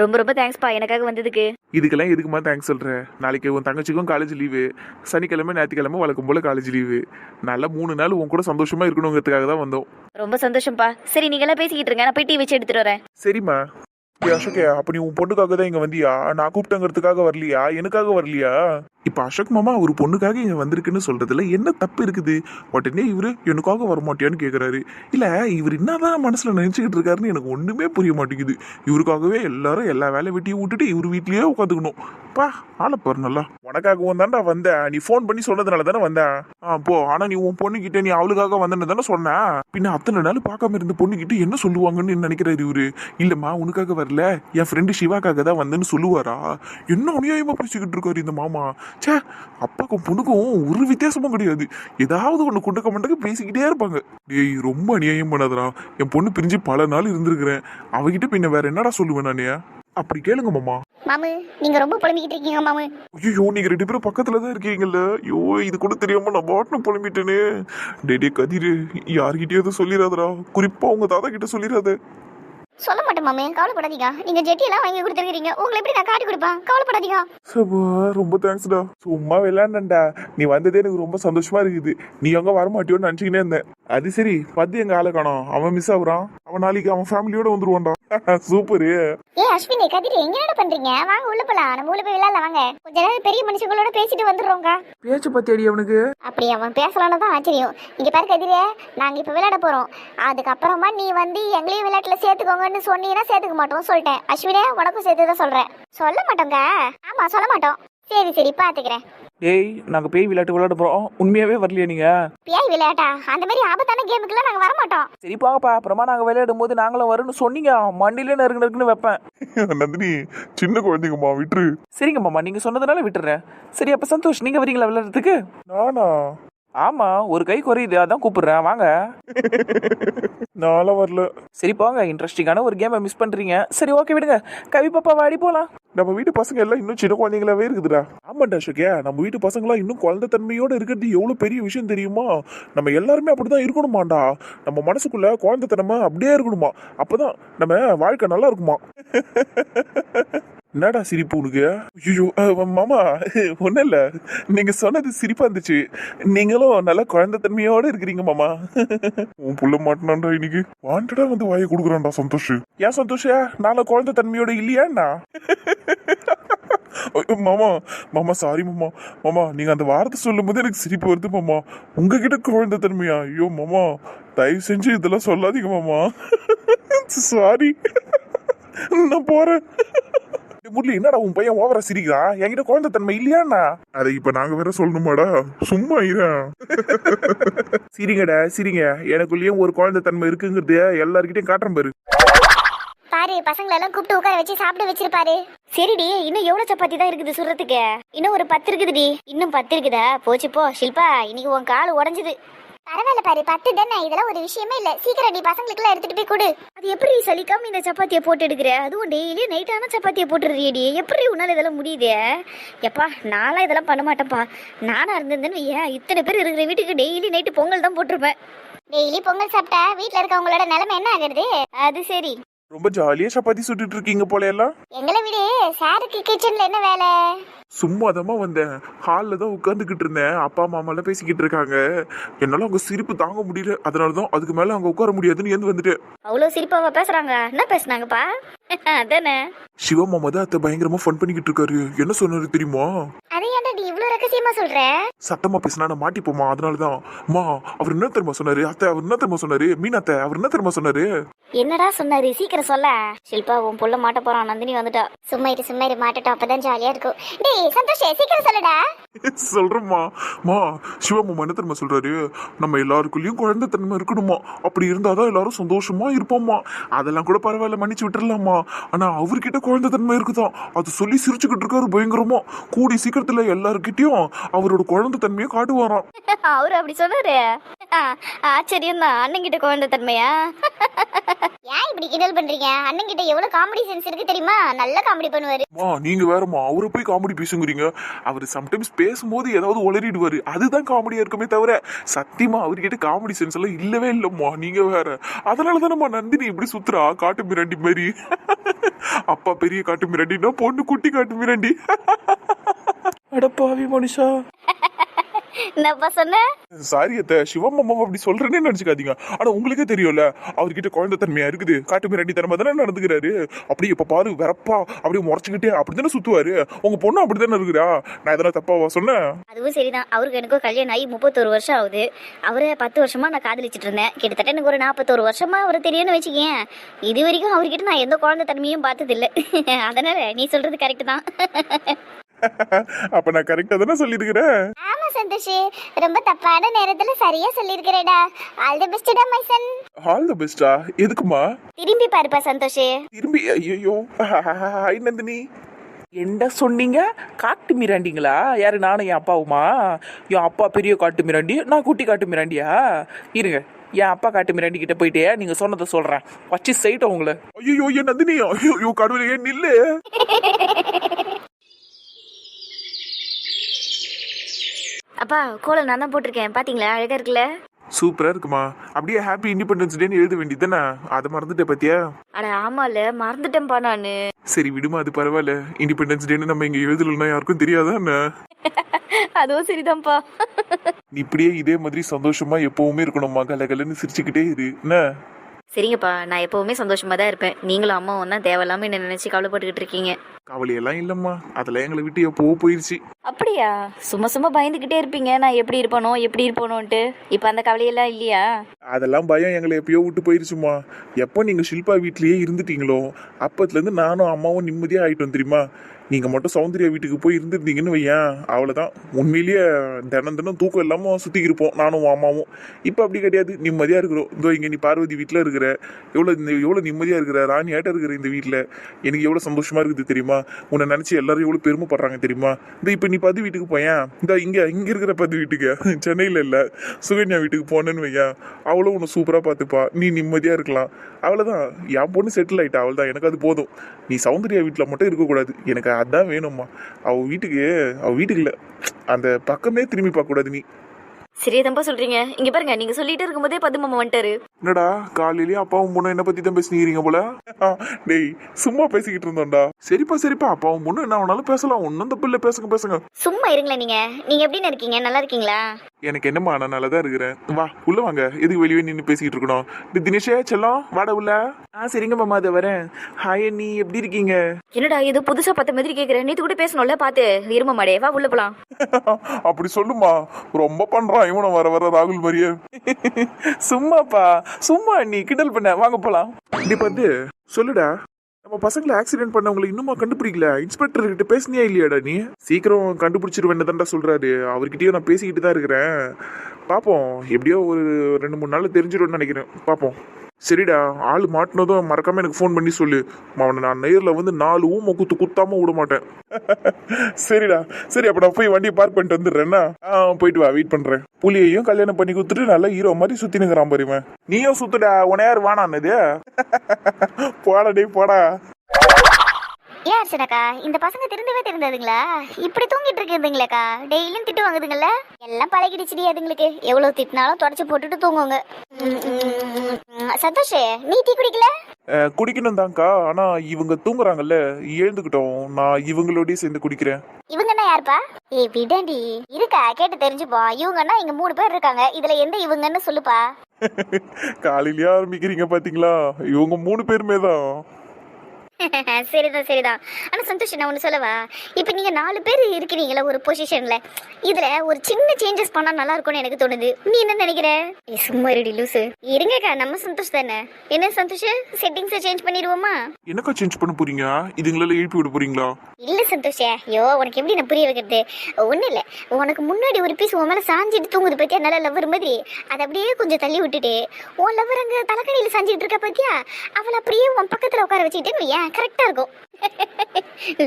ரொம்ப ரொம்ப தேங்க்ஸ்ப்பா எனக்காக வந்ததுக்கு. இதுக்கெல்லாம் எதுக்குமா தேங்க்ஸ் சொல்ற? நாளைக்கு உன் தங்கச்சிக்கும் காலேஜ் லீவு சனிக்கிழமை ஞாயிற்றுக்கிழமை வழக்கம் போல காலேஜ் லீவு நல்லா மூணு நாள் உன் கூட சந்தோஷமா இருக்கணுங்கிறதுக்காக தான் வந்தோம். ரொம்ப சந்தோஷம்ப்பா சரி நீங்களாம் பேசிக்கிட்டு இருங்க. நான் போய் டீ வச்சு எடுத்துட்டு வரேன். சரிம்மா. அசோகே அப்ப நீ உன் பொண்ணுக்காக தான் இங்க வந்தியா? நான் கூப்பிட்டங்கிறதுக்காக வரலையா? எனக்காக வரலையா? இப்ப அசோக் மாமா ஒரு பொண்ணுக்காக இங்க வந்திருக்குன்னு சொல்றதுல என்ன தப்பு இருக்குது? உடனே இவரு எனக்காக வரமாட்டியான்னு கேக்குறாரு. இல்ல இவர் என்னதான் மனசுல நினைச்சுக்கிட்டு இருக்காருன்னு எனக்கு ஒண்ணுமே புரிய மாட்டேங்குது. இவருக்காகவே எல்லாரும் எல்லா வேலை வெட்டியும் விட்டுட்டு இவர் வீட்லயே உட்காந்துக்கணும் பா ஆளை பாரு நல்லா. உனக்காகவும் தான்டா வந்த நீ ஃபோன் பண்ணி சொன்னதுனால தானே வந்தேன். ஆ போ. ஆனா நீ உன் பொண்ணுகிட்ட நீ அவளுக்காக வந்தேன்னு தானே சொன்ன. பின்ன அத்தனை நாள் பார்க்காம இருந்த பொண்ணுகிட்ட என்ன சொல்லுவாங்கன்னு நினைக்கிறாரு இவரு? இல்லம்மா உனக்காக வரல என் ஃப்ரெண்டு சிவாக்காக தான் வந்தேன்னு சொல்லுவாரா? என்ன அநியாயமா பேசிக்கிட்டு இருக்காரு இந்த மாமா? ச்சே அப்பாக்கும் பொண்ணுக்கும் ஒரு வித்தியாசமும் கிடையாது. ஏதாவது ஒண்ணு குண்டக்க மண்டக்க பேசிக்கிட்டே இருப்பாங்க. டேய் ரொம்ப அநியாயம் பண்ணாதடா. என் பொண்ணு பிரிஞ்சு பல நாள் இருந்திருக்கிறேன். அவகிட்ட பின்ன வேற என்னடா சொல்லுவேன் நானே? அப்படி கேளுங்க மாமா. மாமு நீங்க ரொம்ப புலம்பிக்கிட்டு இருக்கீங்க மாமு. ஐயோ நீங்க ரெண்டு பேரும் பக்கத்துல தான் இருக்கீங்கல்ல. ஐயோ இது கூட தெரியாம நான் பாட்டுன்னு புலம்பிட்டேனே. டே டே கதிரு யார்கிட்டயாவது சொல்லிடாதடா குறிப்பா உங்க தாத்தா கிட்ட சொல்லிடாத சொல்ல மாட்டேன் மாமே கவலைப்படாதீங்க. நீங்க ஜெட்டி எல்லாம் வாங்கி கொடுத்துருக்கீங்க உங்களை எப்படி நான் காட்டி கொடுப்பேன்? கவலைப்படாதீங்க. சபா ரொம்ப தேங்க்ஸ்டா சும்மா விளையாண்டா நீ வந்ததே எனக்கு ரொம்ப சந்தோஷமா இருக்குது. நீ அங்க வர மாட்டியோன்னு நினைச்சுக்கினே இருந்தேன். அது சரி பத்து எங்க ஆளை காணோம். அவன் மிஸ் ஆகுறான். அவன் நாளைக்கு அவன் ஃபேமிலியோட வந்துருவான்டா சூப்பரு. ஏ அஸ்வினி கதிரி எங்க என்ன பண்றீங்க? வாங்க உள்ள போலாம். நம்ம உள்ள போய் விளையாடலாம் வாங்க. கொஞ்ச நேரம் பெரிய மனுஷங்களோட பேசிட்டு வந்துடுறோங்க பேச்சு பத்தி அடி அவனுக்கு. அப்படி அவன் பேசலான்னு தான் ஆச்சரியம். இங்க பாரு கதிரே நாங்க இப்ப விளையாட போறோம். அதுக்கப்புறமா நீ வந்து எங்களையும் விளையாட்டுல சேர்த்துக்கோங்கன்னு சொன்னீங்கன்னா சேர்த்துக்க மாட்டோம் சொல்லிட்டேன். அஸ்வினே உனக்கும் சேர்த்து தான் சொல்றேன். சொல்ல மாட்டோங்க ஆமா சொல்ல மாட்டோம். சரி சரி பாத்துக்கிறேன். டேய் நாங்க பேய் விளையாட்டு விளையாட போறோம். உண்மையாவே வரலையா நீங்க? பேய் விளையாட்டா? அந்த மாதிரி ஆபத்தான கேமுக்குலாம் நாங்க வர மாட்டோம் சரி பாங்கப்பா அப்புறமா நாங்க விளையாடும் போது நாங்களும் வரும்னு சொன்னீங்க. மண்டியில நறுக்கு நறுக்குன்னு வைப்பேன். நந்தினி சின்ன குழந்தைங்கம்மா விட்டுரு. சரிங்க மாமா நீங்க சொன்னதுனால விட்டுறேன். சரி அப்ப சந்தோஷ் நீங்க வரீங்களா விளையாடுறதுக்கு? நானா? ஆமா ஒரு கை குறையுது. அதான் கூப்பிடுறேன். வாங்க. நான்லாம் வரல. சரி போங்க. இன்ட்ரெஸ்டிங்கான ஒரு கேமை மிஸ் பண்றீங்க. சரி ஓகே விடுங்க. கவி பாப்பா வாடி போலாம். நம்ம வீட்டு பசங்க எல்லாம் இன்னும் சின்ன குழந்தைங்களாவே இருக்குதுடா. ஆமாண்டா அசோக்கியா நம்ம வீட்டு பசங்களாம் இன்னும் குழந்தை தன்மையோட இருக்கிறது எவ்வளவு பெரிய விஷயம் தெரியுமா? நம்ம எல்லாருமே அப்படிதான் இருக்கணுமாண்டா. நம்ம மனசுக்குள்ள குழந்தைத்தனமா அப்படியே இருக்கணுமா? அப்பதான் நம்ம வாழ்க்கை நல்லா இருக்குமா? என்னடா சிரிப்பு உனக்கு? ஐயோ மாமா ஒன்றும் இல்லை. நீங்கள் சொன்னது சிரிப்பா இருந்துச்சு. நீங்களும் நல்ல குழந்தைத்தன்மையோட இருக்கிறீங்க மாமா. உன் புள்ள மாட்டினான்டா இன்னைக்கு. வாண்டடா வந்து வாயை கொடுக்குறான்டா சந்தோஷ். ஏன் சந்தோஷ? நாளை குழந்தைத்தன்மையோட இல்லையாண்ணா? மாமா மாமா சாரி மாமா. மாமா நீங்கள் அந்த வார்த்தை சொல்லும் போது எனக்கு சிரிப்பு வருது மாமா. உங்ககிட்ட குழந்தை தன்மையா ஐயோ மாமா தயவு செஞ்சு இதெல்லாம் சொல்லாதீங்க மாமா. சாரி நான் போறேன். முரளி என்னடா உன் பையன் ஓவரா சிரிக்கிறான் என்கிட்ட குழந்தை தன்மை இல்லையாண்ணா? அதை இப்ப நாங்க வேற சொல்லணுமாடா? சும்மா இரேன் சிரிங்கடா சிரிங்க. எனக்குள்ளேயும் ஒரு குழந்தை தன்மை இருக்குங்கிறது எல்லார்கிட்டயும் காட்டுறேன் பாரு. பாரு பசங்களை எல்லாம் கூப்பிட்டு உட்கார வச்சு சாப்பிட வச்சிருப்பாரு. சரிடி இன்னும் எவ்வளவு சப்பாத்தி தான் இருக்குது சுடுறதுக்கு? இன்னும் ஒரு பத்து இருக்குதுடி. இன்னும் பத்து இருக்குதா? போச்சு போ. ஷில்பா இன்னைக்கு உன் கால் உடஞ்சது. பரவாயில்ல பாரு பத்து தானே இதெல்லாம் ஒரு விஷயமே இல்ல. சீக்கிரம் நீ பசங்களுக்கு எல்லாம் எடுத்துட்டு போய் கொடு. அது எப்படி சலிக்காம இந்த சப்பாத்தியை போட்டு எடுக்கிற? அதுவும் டெய்லி நைட்டான சப்பாத்தியை போட்டுறியடி எப்படி உன்னால இதெல்லாம் முடியுது? எப்பா நான்லாம் இதெல்லாம் பண்ண மாட்டேன்ப்பா. நானா இருந்திருந்தேன்னு ஏன் இத்தனை பேர் இருக்கிற வீட்டுக்கு டெய்லி நைட்டு பொங்கல் தான் போட்டிருப்பேன். டெய்லி பொங்கல் சாப்பிட்டா வீட்ல இருக்கவங்களோட நிலைமை என்ன ஆகுறது? அது சரி. ரொம்ப ஜாலியா சப்பாத்தி சுட்டுட்டு இருக்கீங்க போல எல்லாம் எங்களை விடு சாருக்கு கிச்சன்ல என்ன வேலை? சும்மாதமா வந்தேன். ஹாலில் தான் உட்காந்துக்கிட்டு இருந்தேன். அப்பா அம்மா எல்லாம் பேசிக்கிட்டு இருக்காங்க. என்னால அவங்க சிரிப்பு தாங்க முடியல. அதனால தான் அதுக்கு மேல அங்க உட்கார முடியாதுன்னு ஏந்து வந்துட்டேன். அவ்வளோ சிரிப்பாவா பேசுறாங்க. என்ன பேசுனாங்கப்பா? அதானே? சிவா மாமா தான் அத்தை பயங்கரமா ஃபன் பண்ணிக்கிட்டு இருக்காரு. என்ன சொன்னாரு தெரியுமா? அதை ஏன்டா நீ இவ்ளோ ரகசியமா சொல்ற? சத்தமா பேசினா நான் மாட்டிப்போமா? அதனாலதான். மா அவர் என்ன தெரியுமா சொன்னாரு? அத்தை அவர் என்ன தெரியுமா சொன்னாரு? மீன் அத்தை அவர் என்ன தெரியுமா சொன்னாரு? என்னடா சொன்னாரு? சீக்கிரம் சொல்ல. ஷில்பா உன் புள்ள மாட்ட போறான். நந்தினி வந்துட்டா. சும்மா இரு சும்மா இரு. மாட்டட்டும். அப்பதான் ஜாலியா இருக்கும். டேய் சந்தோஷ் சீக்கிரம் சொல்லுடா. சொல்றேம்மா. மா சிவா மாமா என்ன தெரியுமா சொல்றாரு? நம்ம எல்லாருக்குள்ளயும் குழந்தைத்தன்மை இருக்கணுமா அப்படி இருந்தாதான் எல்லாரும் சந்தோஷமா இருப்போம்மா. அதெல்லாம் கூட பரவாயில்ல மன்னிச்சு விட்டுறலாமா ஆனா அவர்கிட்ட குழந்தைத்தன்மை இருக்குதான் அது சொல்லி சிரிச்சுக்கிட்டு இருக்காரு பயங்கரமா. கூடி சீக்கிரத்துல எல்லாருக்கிட்டயும் அவரோட குழந்தைத்தன்மையை காட்டுவாராம். அவரு அப்படி சொன்னாரு. ஆச்சரியம் தான் அண்ணன் கிட்ட குழந்தை தன்மையா இப்படி கிண்டல் பண்றீங்க? அண்ணன் கிட்ட எவ்வளவு காமெடி சென்ஸ் இருக்கு தெரியுமா? நல்ல காமெடி பண்ணுவாரு. மா நீங்க வேறம்மா அவரை போய் காமெடி பேசுங்கிறீங்க. அவர் சம்டைம்ஸ் பேசும்போது ஏதாவது உளறிடுவாரு அதுதான் காமெடியா இருக்குமே தவிர சத்தியமா அவர்கிட்ட காமெடி சென்ஸ் எல்லாம் இல்லவே இல்லம்மா நீங்க வேற. அதனால தானம்மா நந்தினி இப்படி சுத்துறா காட்டு மிராண்டி மாதிரி. அப்பா பெரிய காட்டு மிராண்டினா பொண்ணு குட்டி காட்டு மிராண்டி. அடப்பாவி மனுஷா. என்னப்பா சொன்ன சாரி அத்த சிவமாமா அப்படி சொல்றேன்னு நினைச்சுக்காதீங்க. ஆனா உங்களுக்கே தெரியும்ல அவர்கிட்ட குழந்தை தன்மையா இருக்குது. காட்டு மிராண்டி தனமா தானே நடந்துக்கிறாரு? அப்படியே இப்ப பாரு வெறப்பா அப்படியே முறைச்சுக்கிட்டே அப்படித்தானே சுத்துவாரு? உங்க பொண்ணு அப்படித்தானே இருக்கிறா? நான் எதனா தப்பாவா சொன்னேன்? அதுவும் சரிதான். அவருக்கு எனக்கும் கல்யாணம் ஆகி முப்பத்தோரு வருஷம் ஆகுது. அவரை பத்து வருஷமா நான் காதலிச்சிட்டு இருந்தேன். கிட்டத்தட்ட எனக்கு ஒரு நாற்பத்தோரு வருஷமா அவர் தெரியும்னு வச்சுக்கேன். இது வரைக்கும் அவர்கிட்ட நான் எந்த குழந்தை தன்மையும் பார்த்ததில்லை. இல்ல அதனால நீ சொல்றது கரெக்ட் தான். அப்ப நான் கரெக்டா தானே சொல்லியிருக்கிறேன்? ஆமா சந்தோஷ் ரொம்ப தப்பான நேரத்துல சரியா சொல்லியிருக்கிறேடா. ஆல் தி பெஸ்ட்டா மை சன் ஆல் த பெஸ்டா எதுக்குமா? திரும்பி பாருப்பா சந்தோஷ். திரும்பி ஐயோ ஹாய் நந்தினி. என்ன சொன்னீங்க? காட்டு மிராண்டிங்களா? யாரு நானும் என் அப்பாவுமா? என் அப்பா பெரிய காட்டு மிராண்டி. நான் குட்டி காட்டு மிராண்டியா? இருங்க. என் அப்பா காட்டு மிராண்டி கிட்ட போயிட்டே நீங்க சொன்னதை சொல்றேன். வச்சு செய்யிட்டோம் உங்களை. ஐயோ என் நந்தினி. ஐயோ கடவுளே நில்லு. அப்பா கோலம் நான் தான் போட்டிருக்கேன். பாத்தீங்களா? அழகா இருக்குல்ல? சூப்பரா இருக்குமா? அப்படியே ஹாப்பி இண்டிபெண்டன்ஸ் டேன்னு எழுத வேண்டியதுதானே? அதை மறந்துட்ட பத்தியா? அட ஆமால. மறந்துட்டேன்ப்பா நானு. சரி விடுமா அது பரவாயில்ல. இண்டிபெண்டன்ஸ் டேன்னு நம்ம இங்க எழுதலன்னா யாருக்கும் தெரியாதா என்ன? அதுவும் சரிதான்ப்பா நீ இப்படியே இதே மாதிரி சந்தோஷமா எப்பவுமே இருக்கணுமா கலகலன்னு சிரிச்சுக்கிட்டே இரு. என்ன? சரிங்கப்பா நான் எப்பவுமே சந்தோஷமா தான் இருப்பேன். நீங்களும் அம்மாவும் தான் தேவையில்லாம என்ன நினைச்சு கவலைப்பட்டுக்கிட்டு இருக்கீங்க. கவலையெல்லாம் இல்லம்மா. அதெல்லாம் எங்களை விட்டு எப்பவோ போயிருச்சு. அப்படியா? சும்மா சும்மா பயந்துக்கிட்டே இருப்பீங்க. நான் எப்படி இருப்பனோ எப்படி இருப்பனோன்ட்டு. இப்போ அந்த கவலையெல்லாம் இல்லையா? அதெல்லாம் பயம் எங்களை எப்பயோ விட்டு போயிருச்சுமா எப்போ நீங்க ஷில்பா வீட்லயே இருந்துட்டீங்களோ அப்பத்துல இருந்து நானும் அம்மாவும் நிம்மதியா ஆயிட்டோம் தெரியுமா? நீங்கள் மட்டும் சௌந்தர்யா வீட்டுக்கு போய் இருந்திருந்தீங்கன்னு வையேன். அவ்வளவுதான். உண்மையிலேயே தினம் தினம் தூக்கம் இல்லாமல் சுத்தி இருப்போம் நானும் அம்மாவும். இப்போ அப்படி கிடையாது. நிம்மதியாக இருக்கிறோம். இதோ இங்கே நீ பார்வதி வீட்டில் இருக்கிற எவ்வளோ இந்த- எவ்வளோ நிம்மதியாக இருக்கிற ராணியாட்ட இருக்கிற இந்த வீட்டில் எனக்கு எவ்வளோ சந்தோஷமாக இருக்குது தெரியுமா? உன்னை நினச்சி எல்லாரும் எவ்வளோ பெருமைப்படுறாங்க தெரியுமா? இந்த இப்போ நீ பது வீட்டுக்கு போயேன். இந்த இங்கே இங்கே இருக்கிற பது வீட்டுக்கு. சென்னையில் இல்லை. சுகன்யா வீட்டுக்கு போனேன்னு வையேன். அவளும் உன்னை சூப்பராக பார்த்துப்பா. நீ நிம்மதியாக இருக்கலாம். அவ்வளவுதான். என் பொண்ணு செட்டில் ஆயிட்டா. அவள்தான் எனக்கு அது போதும். நீ சௌந்தர்யா வீட்டில் மட்டும் இருக்கக்கூடாது. எனக்கு அதான் வேணும்மா. அவள் வீட்டுக்கு அவள் வீட்டுக்கு இல்லை. அந்த பக்கமே திரும்பி பார்க்கக்கூடாது நீ. சரியா தம்பா சொல்றீங்க. இங்க பாருங்க நீங்க சொல்லிட்டு இருக்கும்போதே பத்து மாமா வந்துட்டாரு. என்னடா காலையிலேயே அப்பாவும் பொண்ணும் என்ன பத்தி தான் பேசினீங்க போல? டேய் சும்மா பேசிக்கிட்டு இருந்தோம்டா. சரிப்பா சரிப்பா அப்பாவும் பொண்ணு என்ன வேணாலும் பேசலாம். ஒன்றும் தப்பு இல்லை பேசுங்க பேசுங்க. சும்மா இருங்களேன் நீங்க. நீங்க எப்படின்னு இருக்கீங்க? நல்லா இருக்கீங்களா? எனக்கு என்னம்மா நான் நல்லா தான் இருக்கிறேன். வா உள்ள வாங்க. எதுக்கு வெளியே நின்று பேசிக்கிட்டு இருக்கணும்? தினேஷே செல்லம் வாட உள்ள. ஆ சரிங்க மாமா அதை வரேன். ஹாய் நீ எப்படி இருக்கீங்க? என்னடா இது புதுசா பத்த மாதிரி கேக்குறேன் நேத்து கூட பேசணும்ல பாத்து. இரும மாடே வா உள்ள போலாம். அப்படி சொல்லுமா ரொம்ப பண்றான் இவனும் வர வர ராகுல் மாதிரியே. சும்மாப்பா சும்மா நீ கிண்டல் பண்ண. வாங்க போலாம். இப்படி வந்து சொல்லுடா. நம்ம பசங்களை ஆக்சிடென்ட் பண்ணவங்களை இன்னுமா கண்டுபிடிக்கல? இன்ஸ்பெக்டர் கிட்ட பேசினியா இல்லையாடா நீ? சீக்கிரம் கண்டுபிடிச்சிருவேன்னு தான்டா சொல்றாரு. அவர்கிட்டயும் நான் பேசிக்கிட்டு தான் இருக்கிறேன். பார்ப்போம் எப்படியோ ஒரு ரெண்டு மூணு நாள் தெரிஞ்சிடும்னு நினைக்கிறேன். பார்ப்போம் சரிடா ஆள் மாட்டினதும் மறக்காம எனக்கு ஃபோன் பண்ணி சொல்லு. அவனை நான் நேரில் வந்து நாலு ஊமை குத்து குத்தாம விட மாட்டேன். சரிடா. சரி அப்போ நான் போய் வண்டியை பார்க் பண்ணிட்டு வந்துடுறேன்னா ஆ போயிட்டு வா வெயிட் பண்ணுறேன் புலியையும் கல்யாணம் பண்ணி கொடுத்துட்டு நல்லா ஹீரோ மாதிரி சுற்றி நிற்கிறான் பாருவன் நீயும் சுத்துடா உன யார் வானான்னது போடா டே போடா. ஏன் அர்ச்சனாக்கா? இந்த பசங்க திருந்தவே திருந்ததுங்களா? இப்படி தூங்கிட்டு இருக்குதுங்களேக்கா டெய்லியும் திட்டு வாங்குதுங்கல்ல? எல்லாம் பழகிடுச்சுடி அதுங்களுக்கு. எவ்வளவு திட்டினாலும் தொடச்சு போட்டுட்டு தூங்குங்க. சந்தோஷ் நீ டீ குடிக்கல? குடிக்கணும் தான்க்கா. ஆனா இவங்க தூங்குறாங்கல்ல. எழுந்துக்கிட்டோம். நான் இவங்களோடய சேர்ந்து குடிக்கிறேன். இவங்கன்னா யாருப்பா? ஏய் விடண்டி இருக்கா? கேட்டு தெரிஞ்சுப்போம். இவங்கன்னா இங்க மூணு பேர் இருக்காங்க. இதுல எந்த இவங்கன்னு சொல்லுப்பா. காலையிலேயே ஆரம்பிக்கிறீங்க பாத்தீங்களா? இவங்க மூணு பேருமே தான். சரிதான் சரிதான். ஆனா சந்தோஷ் நான் ஒண்ணு சொல்லவா? இப்போ நீங்க நாலு பேர் இருக்கிறீங்களா ஒரு பொசிஷன்ல இதுல ஒரு சின்ன சேஞ்சஸ் பண்ணா நல்லா இருக்கும்னு எனக்கு தோணுது. நீ என்ன நினைக்கிற? ஏய், சும்மா ரெடி லூசு. இருங்கக்கா நம்ம சந்தோஷ் தானே. என்ன சந்தோஷ்? செட்டிங்ஸை சேஞ்ச் பண்ணிடுவோமா? என்னக்கா சேஞ்ச் பண்ண போறீங்க? இதுங்களெல்லாம் எழுப்பி விட போறீங்களா? இல்ல சந்தோஷ். ஐயோ உனக்கு எப்படி நான் புரிய வைக்கிறது? ஒண்ணு இல்ல. உனக்கு முன்னாடி ஒரு பீஸ் உன் மேல சாஞ்சிட்டு தூங்குது பத்தியா? நல்ல லவ்வர் மாதிரி. அதை அப்படியே கொஞ்சம் தள்ளி விட்டுட்டு உன் லவ்வர் அங்க தலைக்கடியில சாஞ்சிட்டு இருக்க பத்தியா? அவளை அப்படியே உன் பக்கத்துல உட்கார வச்சுக்கிட்டேன்னு ஏன் கரெக்டா இருக்கும்.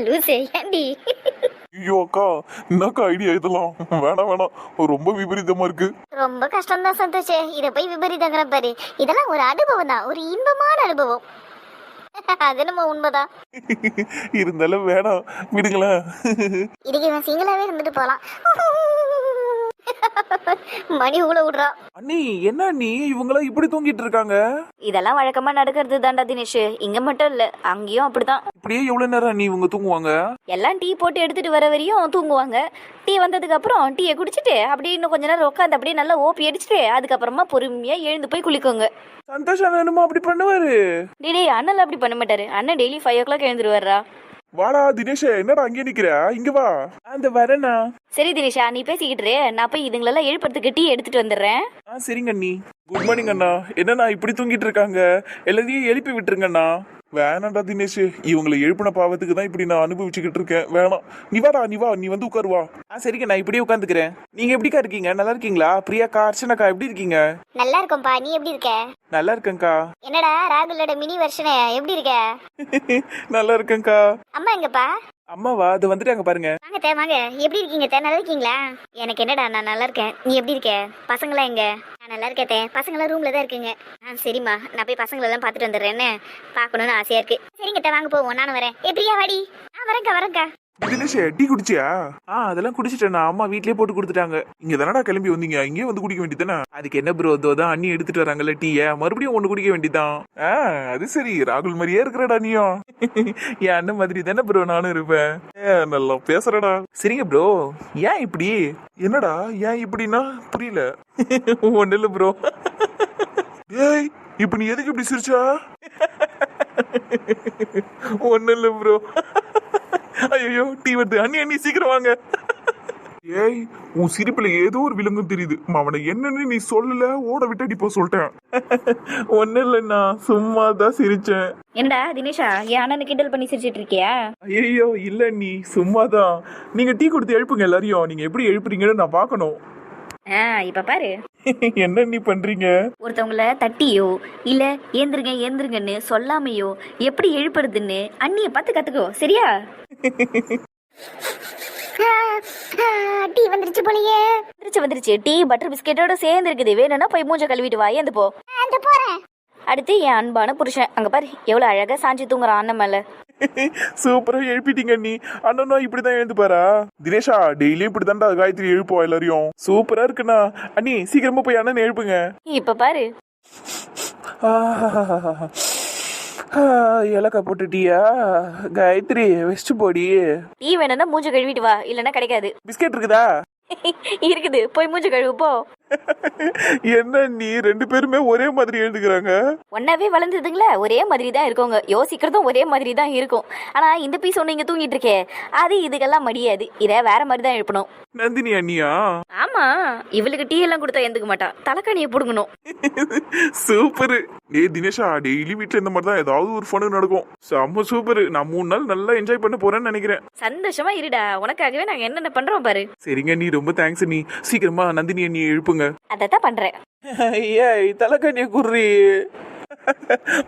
லூசு ஏண்டி? ஐயோ அக்கா என்னக்கா ஐடியா இதெல்லாம்? வேணாம் வேணாம். ரொம்ப விபரீதமா இருக்கு. ரொம்ப கஷ்டம் தான் சந்தோஷ். இதை போய் விபரீதங்கிற பாரு. இதெல்லாம் ஒரு அனுபவம் தான். ஒரு இன்பமான அனுபவம். அது நம்ம உண்மைதான். இருந்தாலும் வேணாம். விடுங்களேன். இதுக்கு இவன் சிங்கிளாவே இருந்துட்டு போலாம். மணி ஊழ விடுறா. அண்ணி என்ன அண்ணி? இவங்களாம் இப்படி தூங்கிட்டு இருக்காங்க? இதெல்லாம் வழக்கமா நடக்கிறது தான்டா தினேஷ். இங்க மட்டும் இல்ல அங்கேயும் அப்படிதான் இப்படியே எவ்வளவு நேரம் அண்ணி இவங்க தூங்குவாங்க? எல்லாம் டீ போட்டு எடுத்துட்டு வர வரையும் தூங்குவாங்க. டீ வந்ததுக்கு அப்புறம் டீயை குடிச்சிட்டு அப்படியே இன்னும் கொஞ்ச நேரம் உட்காந்து அப்படியே நல்லா ஓப்பி அடிச்சுட்டு அதுக்கப்புறமா பொறுமையா எழுந்து போய் குளிக்கோங்க. சந்தோஷ் அண்ணனுமா அப்படி பண்ணுவாரு. டேய் அண்ணன் அப்படி பண்ண மாட்டாரு. அண்ணன் டெய்லி ஃபைவ் ஓ கிளாக் எழுந்துருவாரா வாடா தினேஷ் என்னடா அங்கே நிக்கிற? இங்க வா. அந்த வரேண்ணா சரி தினேஷா நீ பேசிக்கிட்டு இரு. நான் போய் இதுங்களெல்லாம் எழுப்புறதுக்கு டீ எடுத்துட்டு வந்துடுறேன். ஆ சரிங்க அண்ணி குட் மார்னிங் அண்ணா. என்னண்ணா இப்படி தூங்கிட்டு இருக்காங்க? எல்லாரையும் எழுப்பி விட்டுருங்கண்ணா. வேணாம்டா தினேஷ். இவங்களை எழுப்பின பாவத்துக்கு தான் இப்படி நான் அனுபவிச்சுக்கிட்டு இருக்கேன். வேணாம். நீ வாடா நீ வா நீ வந்து உட்காரு வா. ஆ சரிங்க நான் இப்படியே உட்காந்துக்கிறேன். நீங்க எப்படிக்கா இருக்கீங்க? நல்லா இருக்கீங்களா? பிரியாக்கா அர்ச்சனாக்கா எப்படி இருக்கீங்க? நல்லா இருக்கும்பா நீ எப்படி இருக்க? நல்லா இருக்கேன்க்கா. என்னடா ராகுலோட மினி வெர்ஷனு எப்படி இருக்க? நல்லா இருக்கேன்க்கா. அம்மா எங்கப்பா? அம்மாவா? அது வந்துட்டாங்க பாருங்க. வாங்க தே வாங்க. எப்படி இருக்கீங்க தே நல்லா இருக்கீங்களா? எனக்கு என்னடா நான் நல்லா இருக்கேன். நீ எப்படி இருக்க? பசங்களாம் எங்க? நான் நல்லா இருக்கேன் தே பசங்களாம் ரூம்ல தான் இருக்குங்க. ஆ சரிம்மா. நான் போய் பசங்களை எல்லாம் பார்த்துட்டு வந்துடுறேன்னு பார்க்கணும்னு ஆசையா இருக்கு. சரிங்க தே வாங்க போவோம். நானும் வரேன். எப்படியா வாடி. ஆ வரேங்க்கா வரேங்க்கா தினேஷ் டீ குடிச்சியா? ஆ அதெல்லாம் குடிச்சிட்டேண்ணா. அம்மா வீட்லயே போட்டு கொடுத்துட்டாங்க. இங்க தானடா கிளம்பி வந்தீங்க? இங்கே வந்து குடிக்க வேண்டியதானே அதுக்கு என்ன ப்ரோ இதோ தான் அண்ணி எடுத்துட்டு வராங்கல்ல டீய. மறுபடியும் ஒண்ணு குடிக்க வேண்டியதான் ஆ அது சரி. ராகுல் மாதிரியே இருக்கிறடா நீயும். என் அண்ணன் மாதிரி தானே ப்ரோ நானும் இருப்பேன். ஏ நல்லா பேசுறடா. சரிங்க ப்ரோ ஏன் இப்படி? என்னடா ஏன் இப்படின்னா? புரியல. ஒண்ணு இல்ல ப்ரோ ஏய் இப்ப நீ எதுக்கு இப்படி சிரிச்சா? ஒண்ணு இல்ல ப்ரோ ஐயோ டீ வருது அண்ணி அண்ணி சீக்கிரம் வாங்க. ஏய் உன் சிரிப்புல ஏதோ ஒரு விலங்கும் தெரியுது. அவனை என்னன்னு நீ சொல்லல. ஓட விட்டு இப்போ சொல்லிட்டேன். ஒண்ணு இல்லைண்ணா. சும்மா தான் சிரிச்சேன். என்னடா தினேஷா என் அண்ணனை கிண்டல் பண்ணி சிரிச்சிட்டு இருக்கியா? ஐயோ இல்ல நீ சும்மா தான் நீங்க டீ கொடுத்து எழுப்புங்க எல்லாரையும். நீங்க எப்படி எழுப்புறீங்கன்னு நான் பார்க்கணும். ஆ இப்ப பாரு. என்ன நீ பண்றீங்க? ஒருத்தவங்கள தட்டியோ இல்ல ஏந்திருங்க ஏந்திருங்கன்னு சொல்லாமையோ எப்படி எழுப்புறதுன்னு அண்ணிய பார்த்து கத்துக்கோ சரியா? டீ வந்துருச்சு போலயே. வந்துருச்சு வந்துருச்சு. டீ பட்டர் பிஸ்கெட்டோட சேர்ந்து இருக்குது. வேணும்னா போய் மூஞ்ச கழுவிட்டு வா. ஏந்து போ. அந்த போறேன். அடுத்து என் அன்பான புருஷன். அங்க பாரு எவ்வளவு அழகா சாஞ்சி தூங்குறான் அண்ணன் மேல. சூப்பரா எழுப்பிட்டீங்க நீ அண்ணனா இப்படிதான் எழுந்துப்பாரா? தினேஷா டெய்லி இப்படிதான்டா காயத்ரி எழுப்புவா எல்லாரையும். சூப்பரா இருக்குண்ணா. அண்ணி சீக்கிரமா போய் அண்ணன் எழுப்புங்க. இப்ப பாரு. இலக்கா போட்டுட்டியா? காயத்ரி வெஸ்ட் போடி. டீ வேணும்னா மூஞ்ச கழுவிட்டு வா. இல்லைன்னா கிடைக்காது. பிஸ்கெட் இருக்குதா? இருக்குது. போய் மூஞ்ச கழுவு போ. என்ன நீ? ரெண்டு பேருமே ஒரே மாதிரி எழுதுக்கிறாங்க ஒன்னாவே வளர்ந்ததுங்களே ஒரே மாதிரி தான் இருக்கோங்க. யோசிக்கிறதும் ஒரே மாதிரி தான் இருக்கும். ஆனா இந்த பீஸ் ஒன்று இங்க தூங்கிட்டு இருக்கே. அது இதுக்கெல்லாம் முடியாது. இதை வேற மாதிரி தான் எழுப்பணும். நந்தினி அண்ணியா? ஆமா. இவளுக்கு டீ எல்லாம் கொடுத்தா எந்துக்க மாட்டா. தலைக்கணியை புடுங்கணும். சூப்பர். டேய் தினேஷா டெய்லி வீட்ல இந்த மாதிரி தான் ஏதாவது ஒரு ஃபன் நடக்கும். செம்ம சூப்பர். நான் மூணு நாள் நல்லா என்ஜாய் பண்ண போறேன்னு நினைக்கிறேன். சந்தோஷமா இருடா. உனக்காகவே நாங்க என்னென்ன பண்றோம் பாரு. சரிங்க நீ ரொம்ப தேங்க்ஸ் நீ சீக்கிரமா நந்தினி அண்ணி எழுப்புங்க அதைத்தான் பண்றேன். ஏய் தலைக்கண்ணிய குர்ரி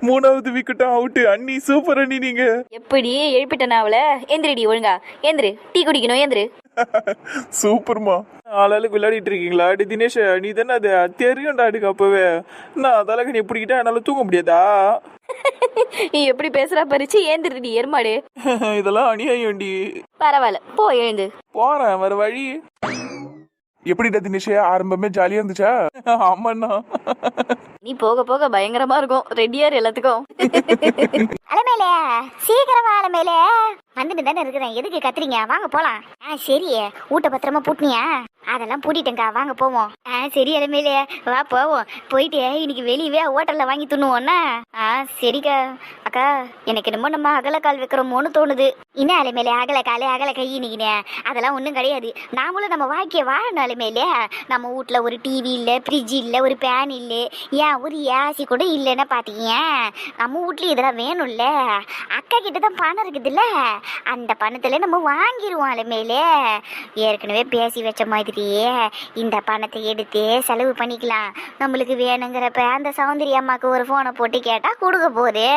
மூணாவது விக்கெட்டும் அவுட்டு அண்ணி சூப்பர் அண்ணி நீங்க. எப்படி எழுப்பிட்டனா அவளை? எந்திரிடி ஒழுங்கா. எந்திரு. டீ குடிக்கணும் எந்திரு. சூப்பர்மா ஆளாளுக்கு விளையாடிட்டு இருக்கீங்களா? அடி தினேஷ் நீ தானே அது தெரியும்டா அதுக்கு அப்பவே நான் தலைக்கணி பிடிக்கிட்டா என்னால தூங்க முடியாதா? நீ எப்படி பேசுறா பறிச்சு ஏந்திருடி எருமாடு. இதெல்லாம் அநியாயம்டி. பரவாயில்ல போ எழுந்து. போறேன் வேற வழி. எப்படிடா தினேஷ்? ஆரம்பமே ஜாலியா இருந்துச்சா? ஆமாண்ணா. நீ போக போக பயங்கரமா இருக்கும். ரெடியார் எல்லாத்துக்கும். அலமேலே சீக்கிரமா அலமேலே வந்துட்டு தானே இருக்கிறேன். எதுக்கு கத்துறீங்க? வாங்க போலாம். ஆ சரி. ஊட்ட பத்திரமா பூட்டினியா? அதெல்லாம் பூட்டிட்டேங்க்கா வாங்க போவோம். ஆ சரி அலமேலே வா போவோம். போயிட்டு இன்னைக்கு வெளியவே ஹோட்டல்ல வாங்கி துண்ணுவோம்னா ஆ சரிக்கா. அக்கா எனக்கு என்னமோ நம்ம அகலக்கால் வைக்கிறோமோன்னு தோணுது. என்ன அலைமேலே அகல காலே அகல கை இன்னைக்குனே அதெல்லாம் ஒன்றும் கிடையாது. நாமளும் நம்ம வாழ்க்கையை வாழணும் அலைமேலே நம்ம வீட்ல ஒரு டிவி இல்லை ஃப்ரிட்ஜ் இல்லை ஒரு பேன் இல்லை. ஏன் ஒரு ஏசி கூட இல்லைன்னா பார்த்தீங்க நம்ம வீட்லயும் இதெல்லாம் வேணும்ல. அக்கா கிட்ட தான் பணம் இருக்குதுல்ல. அந்த பணத்தில் நம்ம வாங்கிடுவோம் மேலே ஏற்கனவே பேசி வச்ச மாதிரியே இந்த பணத்தை எடுத்து செலவு பண்ணிக்கலாம். நம்மளுக்கு வேணுங்கிறப்ப அந்த சௌந்தரிய அம்மாவுக்கு ஒரு ஃபோனை போட்டு கேட்டால் கொடுக்க போகுது